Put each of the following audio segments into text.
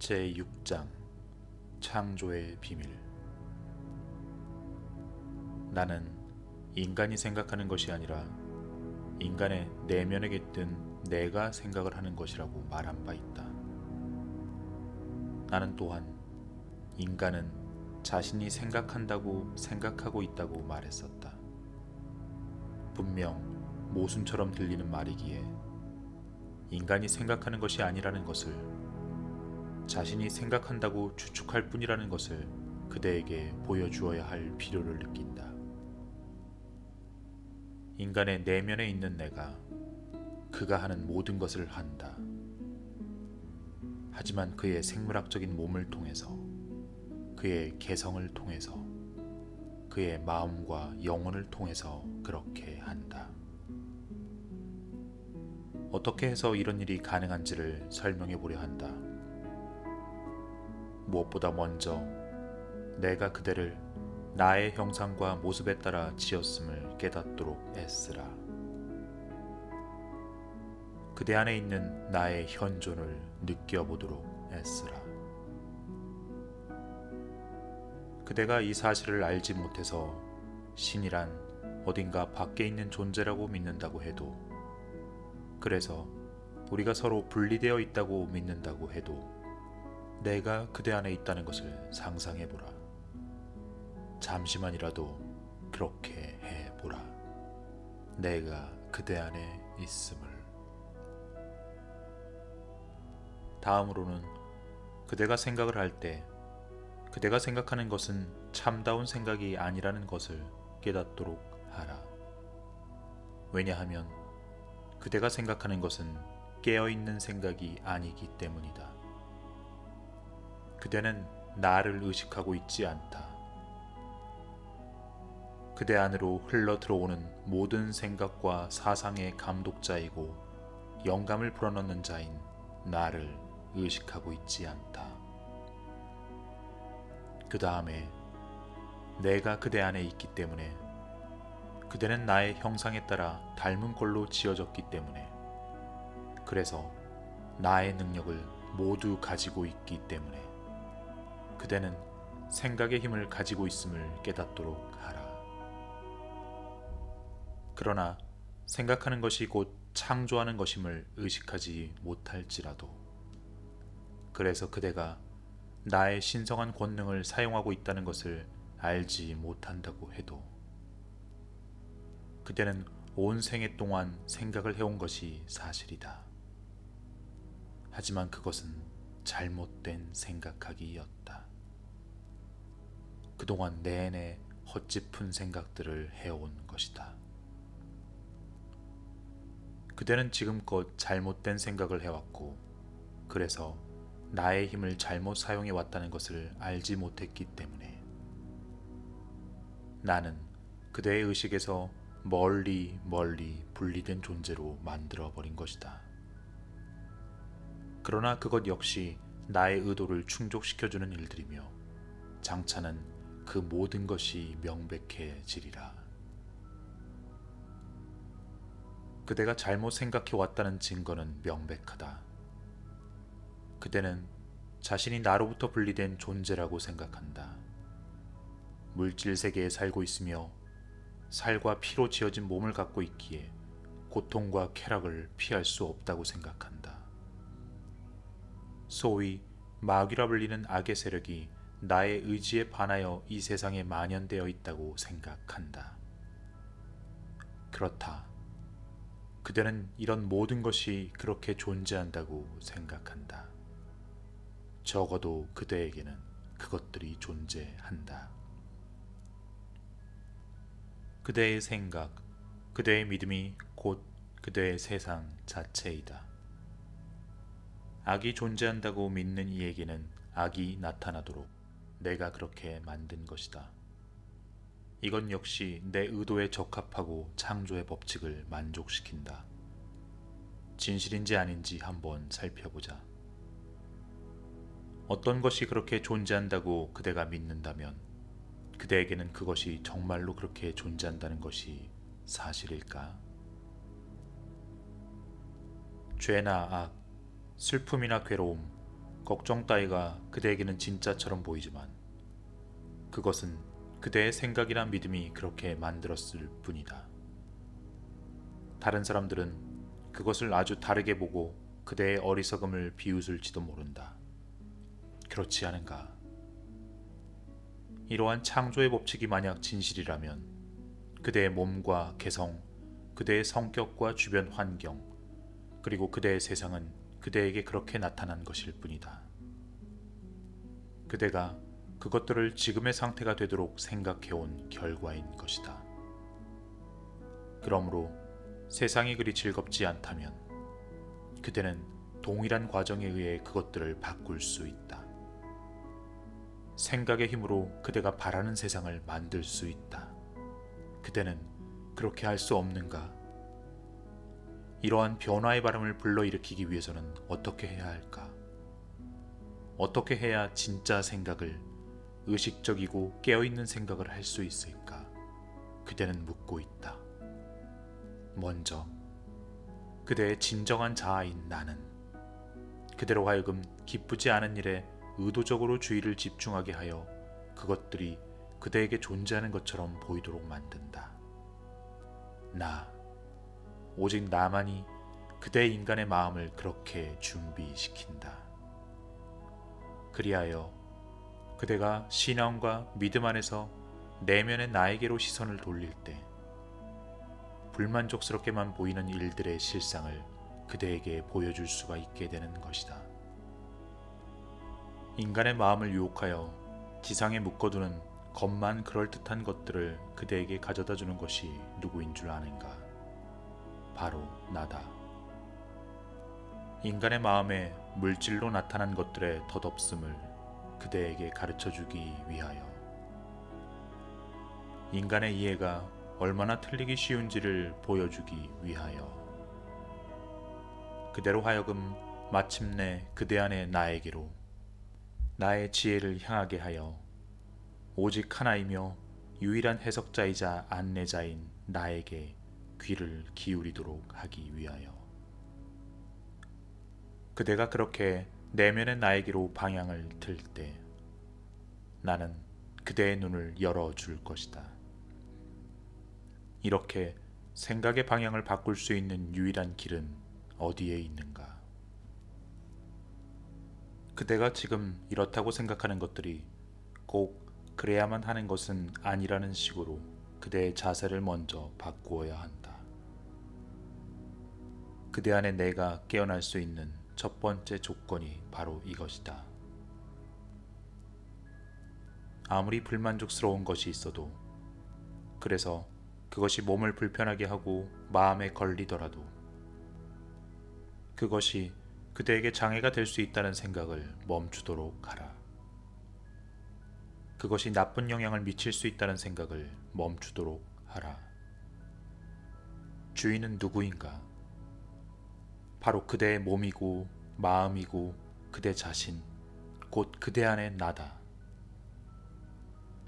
제6장 창조의 비밀 나는 인간이 생각하는 것이 아니라 인간의 내면에 깃든 내가 생각을 하는 것이라고 말한 바 있다. 나는 또한 인간은 자신이 생각한다고 생각하고 있다고 말했었다. 분명 모순처럼 들리는 말이기에 인간이 생각하는 것이 아니라는 것을 자신이 생각한다고 추측할 뿐이라는 것을 그대에게 보여주어야 할 필요를 느낀다. 인간의 내면에 있는 내가 그가 하는 모든 것을 한다. 하지만 그의 생물학적인 몸을 통해서 그의 개성을 통해서 그의 마음과 영혼을 통해서 그렇게 한다. 어떻게 해서 이런 일이 가능한지를 설명해 보려 한다. 무엇보다 먼저 내가 그대를 나의 형상과 모습에 따라 지었음을 깨닫도록 애쓰라. 그대 안에 있는 나의 현존을 느껴보도록 애쓰라. 그대가 이 사실을 알지 못해서 신이란 어딘가 밖에 있는 존재라고 믿는다고 해도 그래서 우리가 서로 분리되어 있다고 믿는다고 해도 내가 그대 안에 있다는 것을 상상해 보라. 잠시만이라도 그렇게 해 보라. 내가 그대 안에 있음을. 다음으로는 그대가 생각을 할 때 그대가 생각하는 것은 참다운 생각이 아니라는 것을 깨닫도록 하라. 왜냐하면 그대가 생각하는 것은 깨어있는 생각이 아니기 때문이다. 그대는 나를 의식하고 있지 않다. 그대 안으로 흘러 들어오는 모든 생각과 사상의 감독자이고 영감을 불어넣는 자인 나를 의식하고 있지 않다. 그 다음에 내가 그대 안에 있기 때문에 그대는 나의 형상에 따라 닮은 꼴로 지어졌기 때문에 그래서 나의 능력을 모두 가지고 있기 때문에 그대는 생각의 힘을 가지고 있음을 깨닫도록 하라. 그러나 생각하는 것이 곧 창조하는 것임을 의식하지 못할지라도 그래서 그대가 나의 신성한 권능을 사용하고 있다는 것을 알지 못한다고 해도 그대는 온 생애 동안 생각을 해온 것이 사실이다. 하지만 그것은 잘못된 생각하기였다. 그동안 내내 헛짚은 생각들을 해온 것이다. 그대는 지금껏 잘못된 생각을 해왔고, 그래서 나의 힘을 잘못 사용해 왔다는 것을 알지 못했기 때문에 나는 그대의 의식에서 멀리 멀리 분리된 존재로 만들어 버린 것이다. 그러나 그것 역시 나의 의도를 충족시켜주는 일들이며 장차는 그 모든 것이 명백해지리라. 그대가 잘못 생각해 왔다는 증거는 명백하다. 그대는 자신이 나로부터 분리된 존재라고 생각한다. 물질 세계에 살고 있으며 살과 피로 지어진 몸을 갖고 있기에 고통과 쾌락을 피할 수 없다고 생각한다. 소위 마귀라 불리는 악의 세력이 나의 의지에 반하여 이 세상에 만연되어 있다고 생각한다. 그렇다. 그대는 이런 모든 것이 그렇게 존재한다고 생각한다. 적어도 그대에게는 그것들이 존재한다. 그대의 생각, 그대의 믿음이 곧 그대의 세상 자체이다. 악이 존재한다고 믿는 이에게는 악이 나타나도록 내가 그렇게 만든 것이다. 이건 역시 내 의도에 적합하고 창조의 법칙을 만족시킨다. 진실인지 아닌지 한번 살펴보자. 어떤 것이 그렇게 존재한다고 그대가 믿는다면 그대에게는 그것이 정말로 그렇게 존재한다는 것이 사실일까? 죄나 악, 슬픔이나 괴로움, 걱정 따위가 그대에게는 진짜처럼 보이지만 그것은 그대의 생각이나 믿음이 그렇게 만들었을 뿐이다. 다른 사람들은 그것을 아주 다르게 보고 그대의 어리석음을 비웃을지도 모른다. 그렇지 않은가? 이러한 창조의 법칙이 만약 진실이라면 그대의 몸과 개성, 그대의 성격과 주변 환경, 그리고 그대의 세상은 그대에게 그렇게 나타난 것일 뿐이다. 그대가 그것들을 지금의 상태가 되도록 생각해온 결과인 것이다. 그러므로 세상이 그리 즐겁지 않다면 그대는 동일한 과정에 의해 그것들을 바꿀 수 있다. 생각의 힘으로 그대가 바라는 세상을 만들 수 있다. 그대는 그렇게 할 수 없는가? 이러한 변화의 바람을 불러일으키기 위해서는 어떻게 해야 할까? 어떻게 해야 진짜 생각을 의식적이고 깨어있는 생각을 할 수 있을까? 그대는 묻고 있다. 먼저 그대의 진정한 자아인 나는 그대로 하여금 기쁘지 않은 일에 의도적으로 주의를 집중하게 하여 그것들이 그대에게 존재하는 것처럼 보이도록 만든다. 나, 오직 나만이 그대 인간의 마음을 그렇게 준비시킨다. 그리하여 그대가 신앙과 믿음 안에서 내면의 나에게로 시선을 돌릴 때 불만족스럽게만 보이는 일들의 실상을 그대에게 보여줄 수가 있게 되는 것이다. 인간의 마음을 유혹하여 지상에 묶어두는 겉만 그럴듯한 것들을 그대에게 가져다 주는 것이 누구인 줄 아는가? 바로 나다. 인간의 마음에 물질로 나타난 것들의 덧없음을 그대에게 가르쳐 주기 위하여 인간의 이해가 얼마나 틀리기 쉬운지를 보여주기 위하여 그대로 하여금 마침내 그대 안의 나에게로 나의 지혜를 향하게 하여 오직 하나이며 유일한 해석자이자 안내자인 나에게 귀를 기울이도록 하기 위하여 그대가 그렇게 내면의 나에게로 방향을 틀때 나는 그대의 눈을 열어 줄 것이다. 이렇게 생각의 방향을 바꿀 수 있는 유일한 길은 어디에 있는가? 그대가 지금 이렇다고 생각하는 것들이 꼭 그래야만 하는 것은 아니라는 식으로 그대의 자세를 먼저 바꾸어야 한다. 그대 안에 내가 깨어날 수 있는 첫 번째 조건이 바로 이것이다. 아무리 불만족스러운 것이 있어도 그래서 그것이 몸을 불편하게 하고 마음에 걸리더라도 그것이 그대에게 장애가 될 수 있다는 생각을 멈추도록 하라. 그것이 나쁜 영향을 미칠 수 있다는 생각을 멈추도록 하라. 주인은 누구인가? 바로 그대의 몸이고 마음이고 그대 자신, 곧 그대 안의 나다.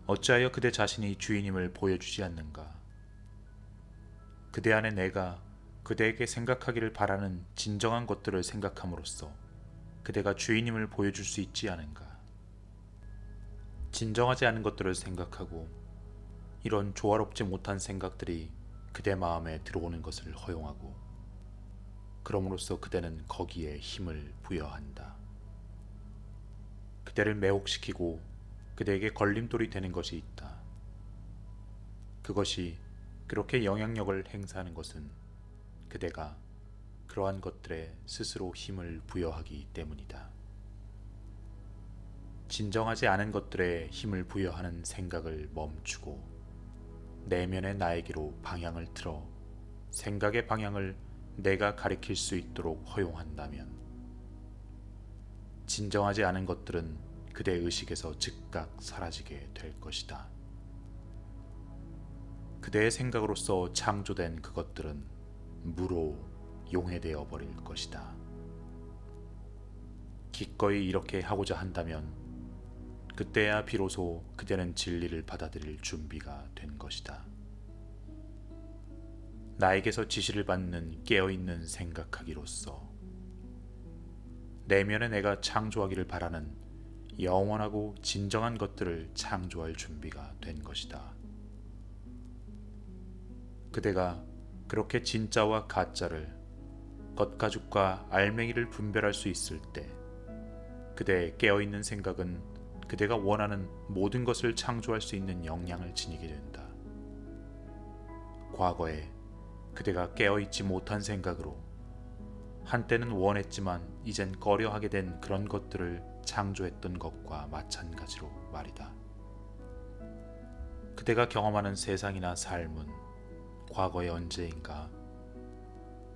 어찌하여 그대 자신이 주인임을 보여주지 않는가? 그대 안에 내가 그대에게 생각하기를 바라는 진정한 것들을 생각함으로써 그대가 주인임을 보여줄 수 있지 않은가? 진정하지 않은 것들을 생각하고 이런 조화롭지 못한 생각들이 그대 마음에 들어오는 것을 허용하고 그럼으로써 그대는 거기에 힘을 부여한다. 그대를 매혹시키고 그대에게 걸림돌이 되는 것이 있다. 그것이 그렇게 영향력을 행사하는 것은 그대가 그러한 것들에 스스로 힘을 부여하기 때문이다. 진정하지 않은 것들에 힘을 부여하는 생각을 멈추고 내면의 나에게로 방향을 틀어 생각의 방향을 내가 가리킬 수 있도록 허용한다면 진정하지 않은 것들은 그대 의식에서 즉각 사라지게 될 것이다. 그대의 생각으로서 창조된 그것들은 무로 용해되어 버릴 것이다. 기꺼이 이렇게 하고자 한다면 그때야 비로소 그대는 진리를 받아들일 준비가 된 것이다. 나에게서 지시를 받는 깨어있는 생각하기로서 내면의 내가 창조하기를 바라는 영원하고 진정한 것들을 창조할 준비가 된 것이다. 그대가 그렇게 진짜와 가짜를 겉가죽과 알맹이를 분별할 수 있을 때 그대의 깨어있는 생각은 그대가 원하는 모든 것을 창조할 수 있는 역량을 지니게 된다. 과거에 그대가 깨어있지 못한 생각으로 한때는 원했지만 이젠 꺼려하게 된 그런 것들을 창조했던 것과 마찬가지로 말이다. 그대가 경험하는 세상이나 삶은 과거의 언제인가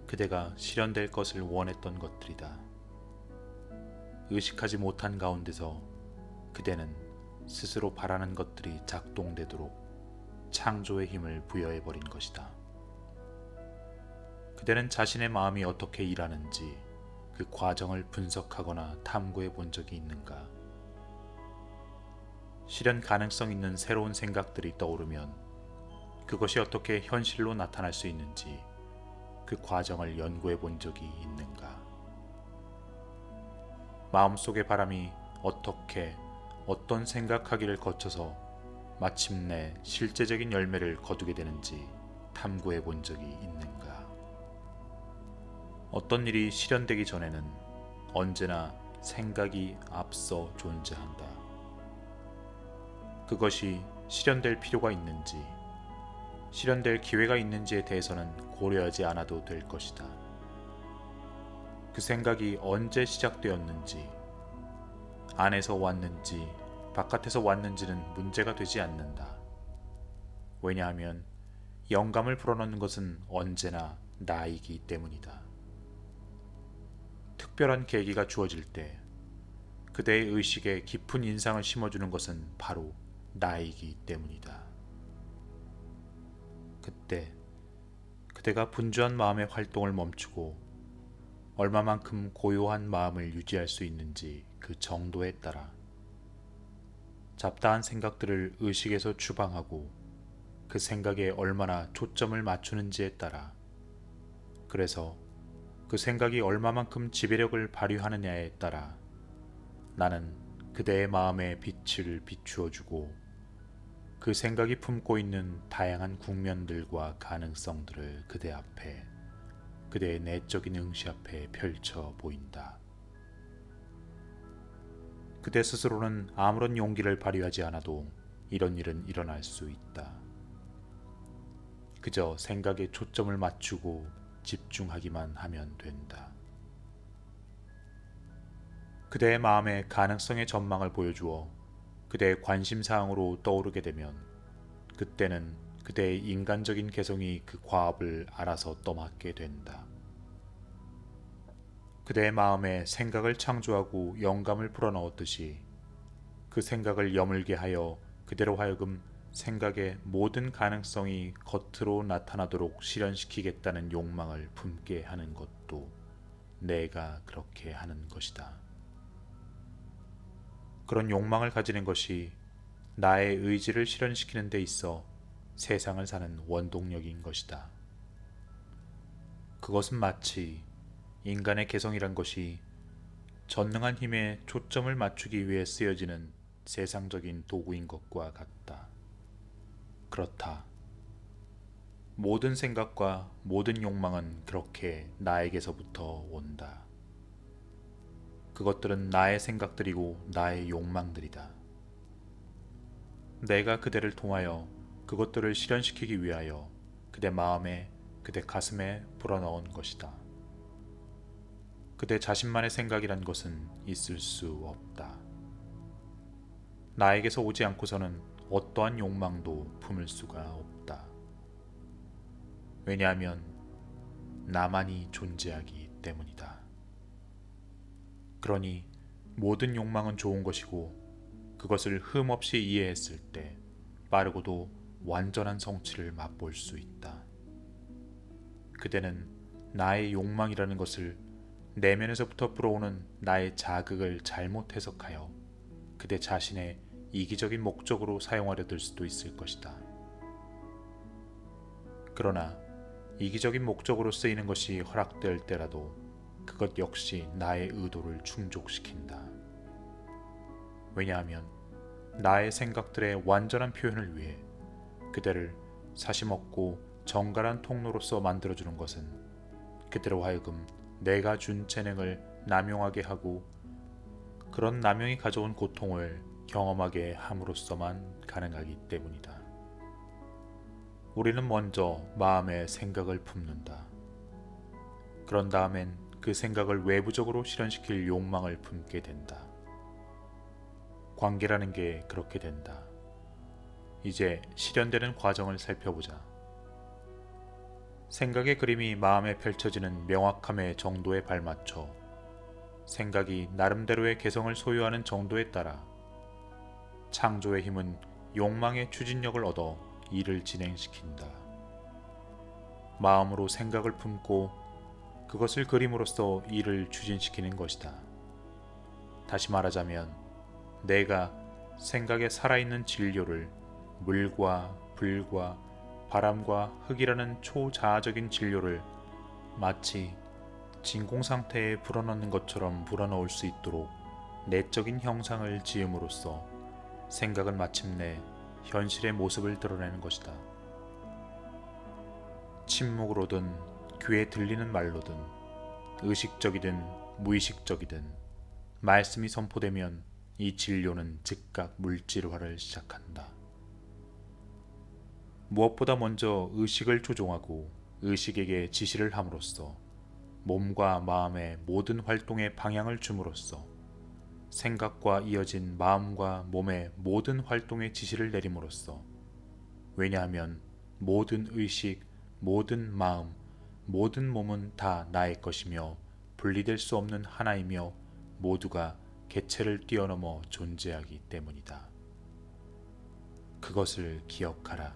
그대가 실현될 것을 원했던 것들이다. 의식하지 못한 가운데서 그대는 스스로 바라는 것들이 작동되도록 창조의 힘을 부여해 버린 것이다. 그대는 자신의 마음이 어떻게 일하는지 그 과정을 분석하거나 탐구해 본 적이 있는가? 실현 가능성 있는 새로운 생각들이 떠오르면 그것이 어떻게 현실로 나타날 수 있는지 그 과정을 연구해 본 적이 있는가? 마음속의 바람이 어떻게 어떤 생각하기를 거쳐서 마침내 실제적인 열매를 거두게 되는지 탐구해 본 적이 있는가? 어떤 일이 실현되기 전에는 언제나 생각이 앞서 존재한다. 그것이 실현될 필요가 있는지, 실현될 기회가 있는지에 대해서는 고려하지 않아도 될 것이다. 그 생각이 언제 시작되었는지, 안에서 왔는지, 바깥에서 왔는지는 문제가 되지 않는다. 왜냐하면 영감을 불어넣는 것은 언제나 나이기 때문이다. 특별한 계기가 주어질 때 그대의 의식에 깊은 인상을 심어주는 것은 바로 나이기 때문이다. 그때 그대가 분주한 마음의 활동을 멈추고 얼마만큼 고요한 마음을 유지할 수 있는지 그 정도에 따라 잡다한 생각들을 의식에서 추방하고 그 생각에 얼마나 초점을 맞추는지에 따라 그래서 그 생각이 얼마만큼 지배력을 발휘하느냐에 따라 나는 그대의 마음에 빛을 비추어 주고 그 생각이 품고 있는 다양한 국면들과 가능성들을 그대 앞에 그대의 내적인 응시 앞에 펼쳐 보인다. 그대 스스로는 아무런 용기를 발휘하지 않아도 이런 일은 일어날 수 있다. 그저 생각에 초점을 맞추고 집중하기만 하면 된다. 그대의 마음에 가능성의 전망을 보여주어 그대의 관심 사항으로 떠오르게 되면 그때는 그대의 인간적인 개성이 그 과업을 알아서 떠맡게 된다. 그대의 마음에 생각을 창조하고 영감을 불어넣었듯이 그 생각을 여물게 하여 그대로 하여금 생각의 모든 가능성이 겉으로 나타나도록 실현시키겠다는 욕망을 품게 하는 것도 내가 그렇게 하는 것이다. 그런 욕망을 가지는 것이 나의 의지를 실현시키는 데 있어 세상을 사는 원동력인 것이다. 그것은 마치 인간의 개성이란 것이 전능한 힘에 초점을 맞추기 위해 쓰여지는 세상적인 도구인 것과 같다. 그렇다. 모든 생각과 모든 욕망은 그렇게 나에게서부터 온다. 그것들은 나의 생각들이고 나의 욕망들이다. 내가 그대를 통하여 그것들을 실현시키기 위하여 그대 마음에, 그대 가슴에 불어넣은 것이다. 그대 자신만의 생각이란 것은 있을 수 없다. 나에게서 오지 않고서는 어떠한 욕망도 품을 수가 없다. 왜냐하면 나만이 존재하기 때문이다. 그러니 모든 욕망은 좋은 것이고 그것을 흠 없이 이해했을 때 빠르고도 완전한 성취를 맛볼 수 있다. 그대는 나의 욕망이라는 것을 내면에서부터 불어오는 나의 자극을 잘못 해석하여 그대 자신의 이기적인 목적으로 사용하려 들 수도 있을 것이다. 그러나 이기적인 목적으로 쓰이는 것이 허락될 때라도 그것 역시 나의 의도를 충족시킨다. 왜냐하면 나의 생각들의 완전한 표현을 위해 그대를 사심없고 정갈한 통로로서 만들어주는 것은 그대로 하여금 내가 준 재능을 남용하게 하고 그런 남용이 가져온 고통을 경험하게 함으로써만 가능하기 때문이다. 우리는 먼저 마음의 생각을 품는다. 그런 다음엔 그 생각을 외부적으로 실현시킬 욕망을 품게 된다. 관계라는 게 그렇게 된다. 이제 실현되는 과정을 살펴보자. 생각의 그림이 마음에 펼쳐지는 명확함의 정도에 발맞춰 생각이 나름대로의 개성을 소유하는 정도에 따라 창조의 힘은 욕망의 추진력을 얻어 일을 진행시킨다. 마음으로 생각을 품고 그것을 그림으로써 일을 추진시키는 것이다. 다시 말하자면 내가 생각에 살아있는 진료를 물과 불과 바람과 흙이라는 초자아적인 진료를 마치 진공 상태에 불어넣는 것처럼 불어넣을 수 있도록 내적인 형상을 지음으로써 생각은 마침내 현실의 모습을 드러내는 것이다. 침묵으로든 귀에 들리는 말로든 의식적이든 무의식적이든 말씀이 선포되면 이 진료는 즉각 물질화를 시작한다. 무엇보다 먼저 의식을 조종하고 의식에게 지시를 함으로써 몸과 마음의 모든 활동에 방향을 줌으로써 생각과 이어진 마음과 몸의 모든 활동에 지시를 내림으로써 왜냐하면 모든 의식, 모든 마음, 모든 몸은 다 나의 것이며 분리될 수 없는 하나이며 모두가 개체를 뛰어넘어 존재하기 때문이다. 그것을 기억하라.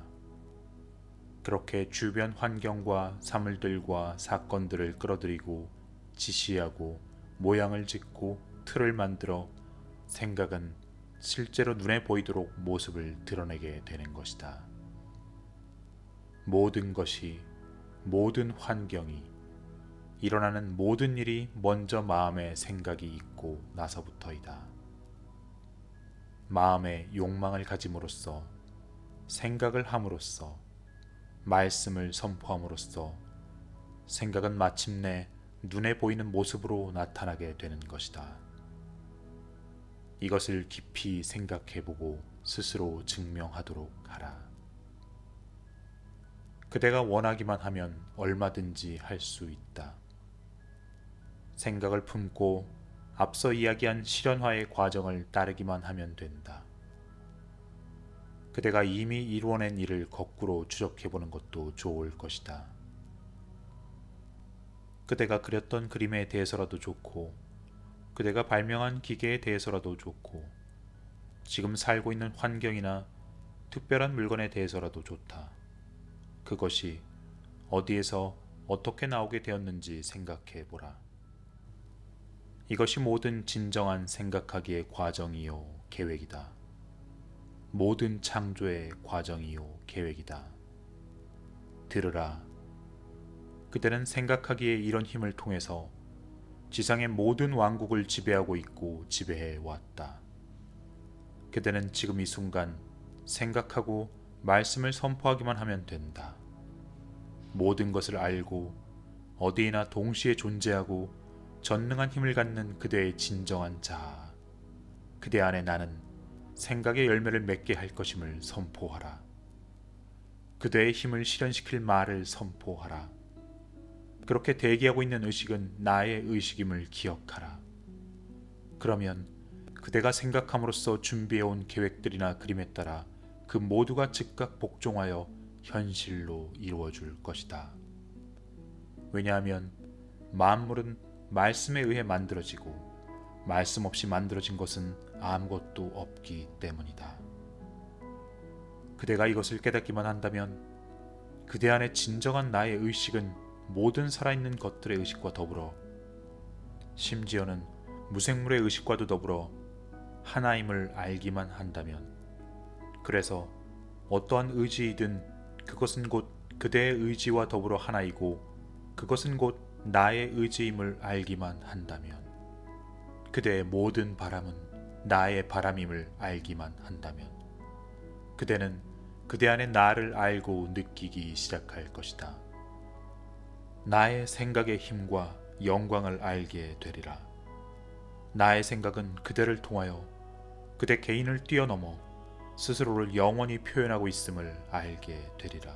그렇게 주변 환경과 사물들과 사건들을 끌어들이고 지시하고 모양을 짓고 틀을 만들어 생각은 실제로 눈에 보이도록 모습을 드러내게 되는 것이다. 모든 것이 모든 환경이 일어나는 모든 일이 먼저 마음에 생각이 있고 나서부터이다. 마음에 욕망을 가짐으로써 생각을 함으로써 말씀을 선포함으로써 생각은 마침내 눈에 보이는 모습으로 나타나게 되는 것이다. 이것을 깊이 생각해보고 스스로 증명하도록 하라. 그대가 원하기만 하면 얼마든지 할 수 있다. 생각을 품고 앞서 이야기한 실현화의 과정을 따르기만 하면 된다. 그대가 이미 이루어낸 일을 거꾸로 추적해보는 것도 좋을 것이다. 그대가 그렸던 그림에 대해서라도 좋고, 그대가 발명한 기계에 대해서라도 좋고, 지금 살고 있는 환경이나 특별한 물건에 대해서라도 좋다. 그것이 어디에서 어떻게 나오게 되었는지 생각해 보라. 이것이 모든 진정한 생각하기의 과정이요 계획이다. 모든 창조의 과정이요 계획이다. 들으라. 그대는 생각하기에 이런 힘을 통해서 지상의 모든 왕국을 지배하고 있고 지배해 왔다. 그대는 지금 이 순간 생각하고 말씀을 선포하기만 하면 된다. 모든 것을 알고 어디에나 동시에 존재하고 전능한 힘을 갖는 그대의 진정한 자아. 그대 안에 나는 생각의 열매를 맺게 할 것임을 선포하라. 그대의 힘을 실현시킬 말을 선포하라. 그렇게 대기하고 있는 의식은 나의 의식임을 기억하라. 그러면 그대가 생각함으로써 준비해온 계획들이나 그림에 따라 그 모두가 즉각 복종하여 현실로 이루어줄 것이다. 왜냐하면 만물은 말씀에 의해 만들어지고 말씀 없이 만들어진 것은 아무것도 없기 때문이다. 그대가 이것을 깨닫기만 한다면 그대 안에 진정한 나의 의식은 모든 살아있는 것들의 의식과 더불어 심지어는 무생물의 의식과도 더불어 하나임을 알기만 한다면 그래서 어떠한 의지이든 그것은 곧 그대의 의지와 더불어 하나이고 그것은 곧 나의 의지임을 알기만 한다면 그대의 모든 바람은 나의 바람임을 알기만 한다면 그대는 그대 안에 나를 알고 느끼기 시작할 것이다. 나의 생각의 힘과 영광을 알게 되리라. 나의 생각은 그대를 통하여 그대 개인을 뛰어넘어 스스로를 영원히 표현하고 있음을 알게 되리라.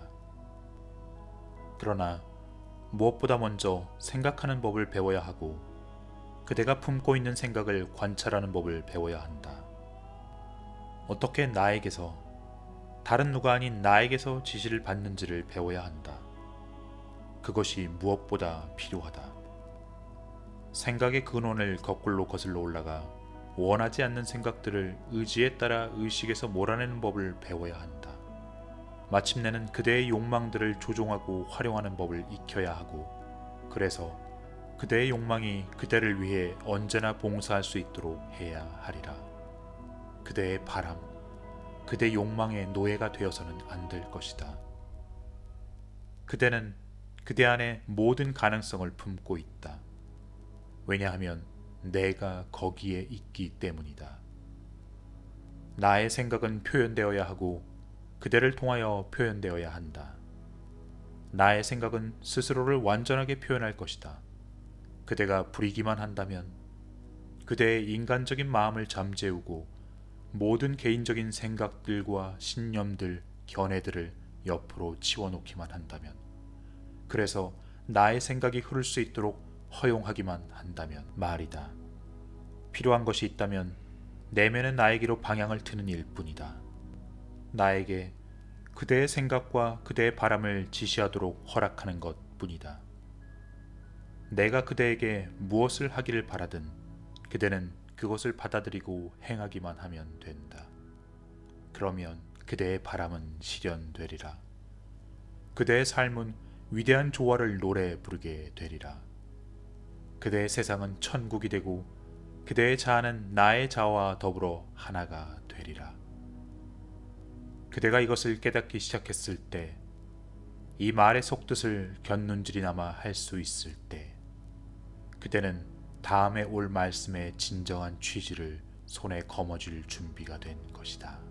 그러나 무엇보다 먼저 생각하는 법을 배워야 하고 그대가 품고 있는 생각을 관찰하는 법을 배워야 한다. 어떻게 나에게서 다른 누가 아닌 나에게서 지시를 받는지를 배워야 한다. 그것이 무엇보다 필요하다. 생각의 근원을 거꾸로 거슬러 올라가 원하지 않는 생각들을 의지에 따라 의식에서 몰아내는 법을 배워야 한다. 마침내는 그대의 욕망들을 조종하고 활용하는 법을 익혀야 하고 그래서 그대의 욕망이 그대를 위해 언제나 봉사할 수 있도록 해야 하리라. 그대의 바람, 그대 욕망의 노예가 되어서는 안 될 것이다. 그대는 그대 안에 모든 가능성을 품고 있다. 왜냐하면 내가 거기에 있기 때문이다. 나의 생각은 표현되어야 하고 그대를 통하여 표현되어야 한다. 나의 생각은 스스로를 완전하게 표현할 것이다. 그대가 부리기만 한다면 그대의 인간적인 마음을 잠재우고 모든 개인적인 생각들과 신념들, 견해들을 옆으로 치워놓기만 한다면 그래서 나의 생각이 흐를 수 있도록 허용하기만 한다면 말이다. 필요한 것이 있다면 내면의 나에게로 방향을 트는 일뿐이다. 나에게 그대의 생각과 그대의 바람을 지시하도록 허락하는 것 뿐이다. 내가 그대에게 무엇을 하기를 바라든 그대는 그것을 받아들이고 행하기만 하면 된다. 그러면 그대의 바람은 실현되리라. 그대의 삶은 위대한 조화를 노래 부르게 되리라. 그대의 세상은 천국이 되고 그대의 자아는 나의 자아와 더불어 하나가 되리라. 그대가 이것을 깨닫기 시작했을 때, 이 말의 속뜻을 곁눈질이나마 할 수 있을 때, 그대는 다음에 올 말씀의 진정한 취지를 손에 거머쥘 준비가 된 것이다.